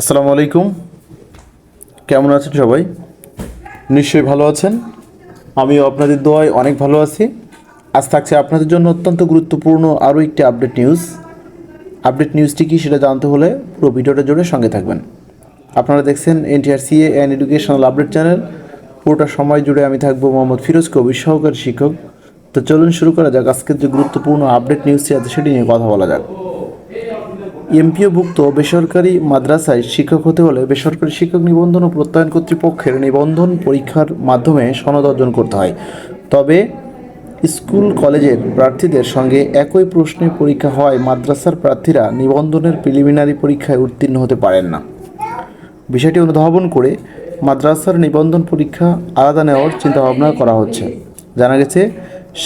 আসসালামু আলাইকুম। কেমন আছেন সবাই? নিশ্চয়ই ভালো আছেন। আমিও আপনাদের দোয়ায় অনেক ভালো আছি। আজ থাকছে আপনাদের জন্য অত্যন্ত গুরুত্বপূর্ণ আরও একটি আপডেট নিউজ। আপডেট নিউজটি কী সেটা জানতে হলে পুরো ভিডিওটা জুড়ে সঙ্গে থাকবেন। আপনারা দেখছেন NTR CA and educational update channel. পুরোটা সময় জুড়ে আমি থাকব মোহাম্মদ ফিরোজ কবির সহকারী শিক্ষক। তো চলুন শুরু করা যাক। আজকের যে গুরুত্বপূর্ণ আপডেট নিউজটি আছে, সেটি নিয়ে কথা বলা যাক। এমপিওভুক্ত বেসরকারি মাদ্রাসায় শিক্ষক হতে হলে বেসরকারি শিক্ষক নিবন্ধন ও প্রত্যয়ন কর্তৃপক্ষের নিবন্ধন পরীক্ষার মাধ্যমে সনদ অর্জন করতে হয়। তবে স্কুল কলেজের প্রার্থীদের সঙ্গে একই প্রশ্নে পরীক্ষা হয় মাদ্রাসার প্রার্থীরা নিবন্ধনের প্রিলিমিনারি পরীক্ষায় উত্তীর্ণ হতে পারেন না। বিষয়টি অনুধাবন করে মাদ্রাসার নিবন্ধন পরীক্ষা আলাদা নেওয়ার চিন্তাভাবনা করা হচ্ছে। জানা গেছে,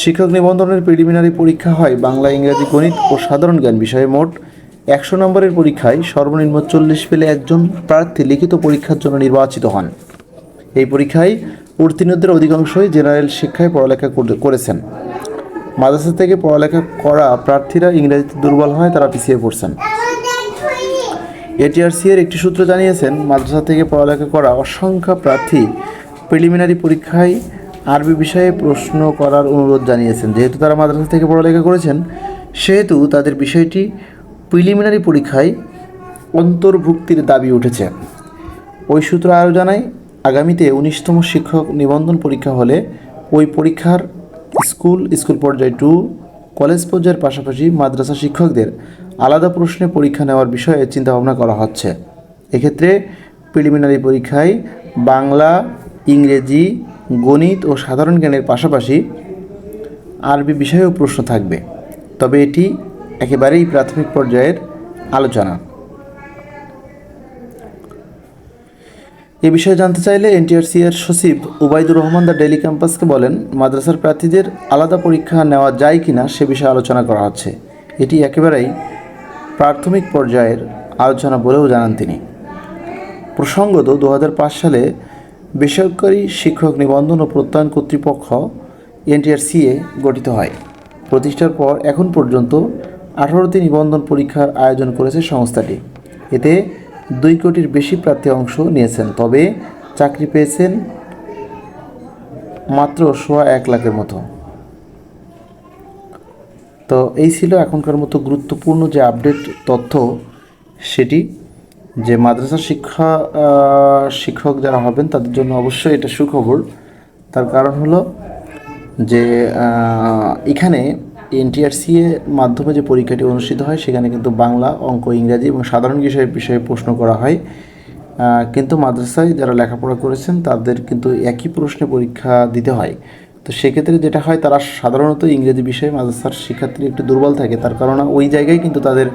শিক্ষক নিবন্ধনের প্রিলিমিনারি পরীক্ষা হয় বাংলা, ইংরাজি, গণিত ও সাধারণ জ্ঞান বিষয়ে মোট একশো নম্বরের পরীক্ষায় সর্বনিম্ন চল্লিশ পেলে একজন প্রার্থী লিখিত পরীক্ষার জন্য নির্বাচিত হন। এই পরীক্ষায় উত্তীর্ণদের অধিকাংশই জেনারেল শিক্ষায় পড়ালেখা করে- করেছেন। মাদ্রাসা থেকে পড়ালেখা করা প্রার্থীরা ইংরেজিতে দুর্বল হয়, তারা পিছিয়ে পড়ছেন। এটিআরসি এর একটি সূত্র জানিয়েছেন, মাদ্রাসা থেকে পড়ালেখা করা অসংখ্য প্রার্থী প্রিলিমিনারি পরীক্ষায় আরবি বিষয়ে প্রশ্ন করার অনুরোধ জানিয়েছেন। যেহেতু তারা মাদ্রাসা থেকে পড়ালেখা করেছেন, সেহেতু তাদের বিষয়টি প্রিলিমিনারি পরীক্ষায় অন্তর্ভুক্তির দাবি উঠেছে। ওই সূত্র আরও জানায়, আগামীতে উনিশতম শিক্ষক নিবন্ধন পরীক্ষা হলে ওই পরীক্ষার স্কুল স্কুল পর্যায়ে টু কলেজ পর্যায়ের পাশাপাশি মাদ্রাসা শিক্ষকদের আলাদা প্রশ্নে পরীক্ষা নেওয়ার বিষয়ে চিন্তাভাবনা করা হচ্ছে। এক্ষেত্রে প্রিলিমিনারি পরীক্ষায় বাংলা, ইংরেজি, গণিত ও সাধারণ জ্ঞানের পাশাপাশি আরবি বিষয়েও প্রশ্ন থাকবে। তবে এটি একেবারেই প্রাথমিক পর্যায়ের আলোচনা। এ বিষয়ে জানতে চাইলে এনটিআরসি এর সচিব উবাইদুর রহমান দা ডেলি ক্যাম্পাসকে বলেন, মাদ্রাসার প্রার্থীদের আলাদা পরীক্ষা নেওয়া যায় কিনা সে বিষয়ে আলোচনা করা হচ্ছে। এটি একেবারেই প্রাথমিক পর্যায়ের আলোচনা বলেও জানান তিনি। প্রসঙ্গত দু হাজার পাঁচ সালে বেসরকারি শিক্ষক নিবন্ধন ও প্রত্যয়ন কর্তৃপক্ষ এনটিআরসিএ গঠিত হয়। প্রতিষ্ঠার পর এখন পর্যন্ত আঠারোটি নিবন্ধন পরীক্ষার আয়োজন করেছে সংস্থাটি। এতে দুই কোটির বেশি প্রার্থী অংশ নিয়েছেন, তবে চাকরি পেয়েছেন মাত্র সোয়া এক লাখের মতো। তো এই ছিল এখনকার মতো গুরুত্বপূর্ণ যে আপডেট তথ্য সেটি, যে মাদ্রাসা শিক্ষা শিক্ষক যারা হবেন তাদের জন্য অবশ্যই এটা সুখবর। তার কারণ হলো যে এখানে এনটিআরসি এর মাধ্যমে যে পরীক্ষাটি অনুষ্ঠিত হয়, সেখানে কিন্তু বাংলা, অঙ্ক, ইংরাজি এবং সাধারণ বিষয়ের বিষয়ে প্রশ্ন করা হয়। কিন্তু মাদ্রাসায় যারা লেখাপড়া করেছেন, তাদের কিন্তু একই প্রশ্নে পরীক্ষা দিতে হয়। তো সেক্ষেত্রে যেটা হয়, তারা সাধারণত ইংরেজি বিষয়ে মাদ্রাসার শিক্ষার্থী একটু দুর্বল থাকে। তার কারণে ওই জায়গায় কিন্তু তাদের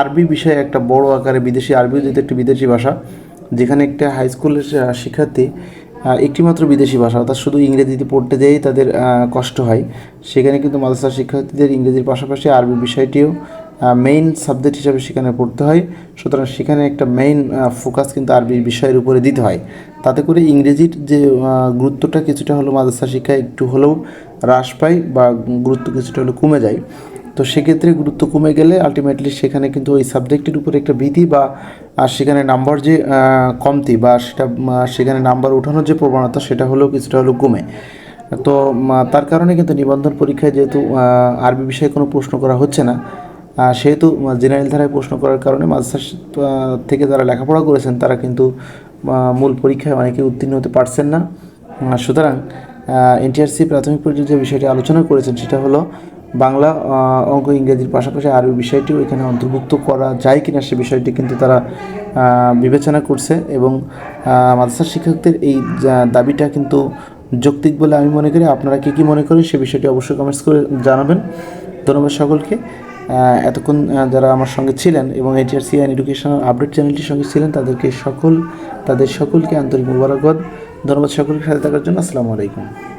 আরবি বিষয়ে একটা বড় আকারে বিদেশি আরবিও যেহেতু একটি বিদেশি ভাষা, যেখানে একটা হাই স্কুলের শিক্ষার্থী একটিমাত্র বিদেশি ভাষা, অর্থাৎ শুধু ইংরেজিতে পড়তে যেয়েই তাদের কষ্ট হয়। সেখানে কিন্তু মাদ্রাসার শিক্ষার্থীদের ইংরেজির পাশাপাশি আরবি বিষয়টিও মেইন সাবজেক্ট হিসাবে সেখানে পড়তে হয়। সুতরাং সেখানে একটা মেইন ফোকাস কিন্তু আরবি বিষয়ের উপরে দিতে হয়। তাতে করে ইংরেজির যে গুরুত্বটা কিছুটা হলো মাদ্রাসা শিক্ষায় একটু হলেও হ্রাস পায় বা গুরুত্ব কিছুটা হলেও কমে যায়। তো সেক্ষেত্রে গুরুত্ব কমে গেলে আলটিমেটলি সেখানে কিন্তু ওই সাবজেক্টের উপরে একটা ভীতি বা, আর সেখানে নাম্বার যে কমতি বা সেটা সেখানে নাম্বার ওঠানোর যে প্রবণতা সেটা হলেও কিছুটা হলেও কমে। তো তার কারণে কিন্তু নিবন্ধন পরীক্ষায় যেহেতু আরবি বিষয়ে কোনো প্রশ্ন করা হচ্ছে না সেহেতু জেনারেল ধারায় প্রশ্ন করার কারণে মাদ্রাসা থেকে যারা লেখাপড়া করেছেন তারা কিন্তু মূল পরীক্ষায় অনেকে উত্তীর্ণ হতে পারছেন না। সুতরাং এনটিআরসি প্রাথমিক পর্যায়ে যে বিষয়টি আলোচনা করেছেন সেটা হলো বাংলা অঙ্ক ইংরেজির পাশাপাশি আরবি বিষয়টিও এখানে অন্তর্ভুক্ত করা যায় কিনা সে বিষয়টি কিন্তু তারা বিবেচনা করছে এবং আহ, মাদ্রাসা শিক্ষকদের এই দাবিটা কিন্তু যৌক্তিক বলে আমি মনে করি। আপনারা কী কী মনে করেন সে বিষয়টি অবশ্যই কমেন্টস করে জানাবেন। ধন্যবাদ সকলকে। এতক্ষণ যারা আমার সঙ্গে ছিলেন এবং এইচআরসি অ্যান্ড এডুকেশনাল আপডেট চ্যানেলটির সঙ্গে ছিলেন তাদেরকে সকল তাদের সকলকে আন্তরিক মুবারকবাদ। ধন্যবাদ সকলকে সাথে থাকার জন্য। আসসালামু আলাইকুম।